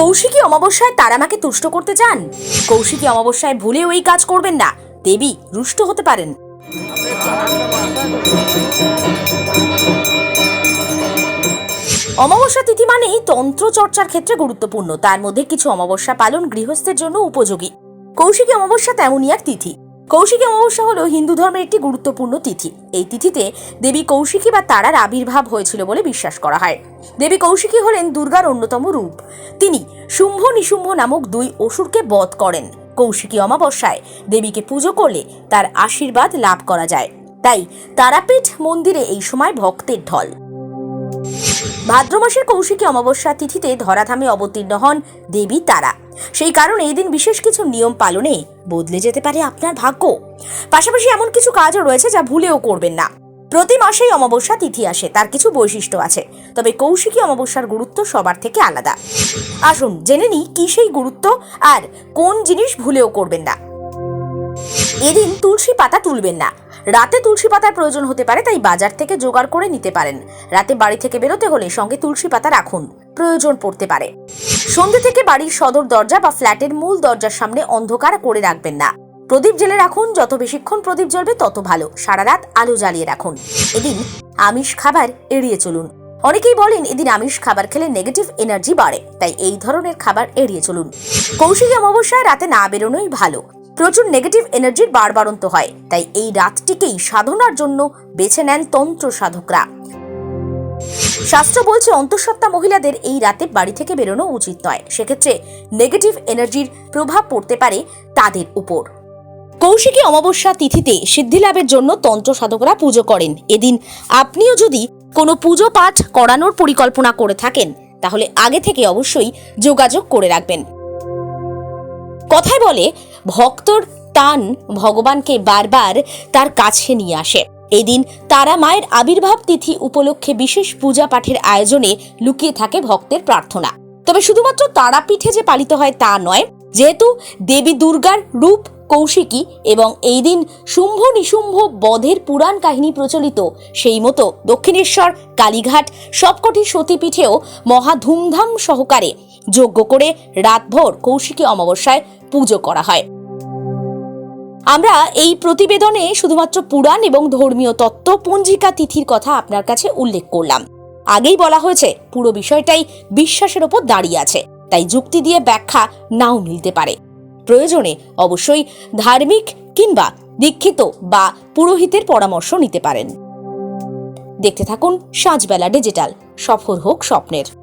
কৌশিকী অমাবস্যায় তারা আমাকে তুষ্ট করতে চান? কৌশিকী অমাবস্যায় ভুলে ওই কাজ করবেন না। দেবী রুষ্ট হতে পারেন। অমাবস্যা তিথি মানেই তন্ত্র চর্চার ক্ষেত্রে গুরুত্বপূর্ণ। তার মধ্যে কিছু অমাবস্যা পালন গৃহস্থের জন্য উপযোগী। কৌশিকী অমাবস্যা তেমনই এক তিথি। কৌশিকী অমাবস্যা হলো হিন্দু ধর্মের একটি গুরুত্বপূর্ণ তিথি। এই তিথিতে দেবী কৌশিকী বা তারার আবির্ভাব হয়েছিল বলে বিশ্বাস করা হয়। দেবী কৌশিকী হলেন দুর্গার অন্যতম রূপ। তিনি শুম্ভ নিশুম্ভ নামক দুই অসুরকে বধ করেন। কৌশিকী অমাবস্যায় দেবীকে পুজো করলে তার আশীর্বাদ লাভ করা যায়। তাই তারাপীঠ মন্দিরে এই সময় ভক্তের ঢল। ভাদ্র মাসের কৌশিকী অমাবস্যা তিথিতে ধরাধামে অবতীর্ণ হন দেবী তারা। সেই কারণে এই দিন বিশেষ কিছু নিয়ম পালনে বদলে যেতে পারে আপনার ভাগ্য। পাশাপাশি এমন কিছু কাজও রয়েছে যা ভুলেও করবেন না। প্রতি মাসেই অমাবস্যা তিথি আসে, তার কিছু বৈশিষ্ট্য আছে। তবে কৌশিকী অমাবস্যার গুরুত্ব সবার থেকে আলাদা। আসুন জেনে নিই কি সেই গুরুত্ব আর কোন জিনিস ভুলেও করবেন না। এদিন তুলসী পাতা তুলবেন না। রাতে তুলসী পাতার প্রয়োজন হতে পারে, তাই বাজার থেকে জোগাড় করে নিতে পারেন। রাতে বাড়ি থেকে বেরোতে হলে সঙ্গে তুলসী পাতা রাখুন। প্রয়োজন পড়তে পারে। সন্ধ্যে থেকে বাড়ির সদর দরজা বা ফ্ল্যাটের মূল দরজার সামনে অন্ধকার করে রাখবেন না। প্রদীপ জেলে রাখুন, যত বেশিক্ষণ প্রদীপ জ্বলবে তত ভালো। সারা রাত আলো জ্বালিয়ে রাখুন। এদিন আমিষ খাবার এড়িয়ে চলুন। অনেকেই বলেন, এদিন আমিষ খাবার খেলে নেগেটিভ এনার্জি বাড়ে, তাই এই ধরনের খাবার এড়িয়ে চলুন। কৌশিকী অমাবস্যায় রাতে না বেরোনোই ভালো। প্রচুর নেগেটিভ এনার্জির বাড়বাড়ন্ত হয়। তাই এই রাতটিকেই সাধনার জন্য বেছে নেন তন্ত্র সাধকরা। শাস্ত্র বলছে, অন্তঃসত্ত্বা মহিলাদের এই রাতে বাড়ি থেকে বেরোনো উচিত নয়। সেক্ষেত্রে নেগেটিভ এনার্জির প্রভাব পড়তে পারে তাদের উপর। কৌশিকী অমাবস্যা তিথিতে সিদ্ধি লাভের জন্য তন্ত্র সাধকরা পুজো করেন। এদিন আপনিও যদি কোনো পুজো পাঠ করানোর পরিকল্পনা করে থাকেন, তাহলে আগে থেকে অবশ্যই যোগাযোগ করে রাখবেন। কথায় বলে ভক্তর টান ভগবানকে বারবার তার কাছে নিয়ে আসে। এদিন তারা মায়ের আবির্ভাব তিথি উপলক্ষে বিশেষ পূজা পাঠের আয়োজনে লুকিয়ে থাকে ভক্তের প্রার্থনা। তবে শুধুমাত্র তারাপীঠে যে পালিত হয় তা নয়, যেহেতু দেবী দুর্গার রূপ, কৌশিকী এবং এই দিন শুম্ভ নিশুম্ভ বধের পুরাণ কাহিনী প্রচলিত, সেই মতো দক্ষিণেশ্বর, কালীঘাট সবকটি সতীপীঠেও মহা ধুমধাম সহকারে যজ্ঞ করে রাতভর কৌশিকী অমাবস্যায় পুজো করা হয়। আমরা এই প্রতিবেদনে শুধুমাত্র পুরাণ এবং ধর্মীয় তত্ত্ব পঞ্জিকা তিথির কথা আপনার কাছে উল্লেখ করলাম। আগেই বলা হয়েছে, পুরো বিষয়টাই বিশ্বাসের ওপর দাঁড়িয়ে আছে, তাই যুক্তি দিয়ে ব্যাখ্যা নাও মিলতে পারে। প্রয়োজনে অবশ্যই ধার্মিক কিংবা দীক্ষিত বা পুরোহিতের পরামর্শ নিতে পারেন। দেখতে থাকুন সাঁঝবেলা ডিজিটাল, সফল হোক স্বপ্নের।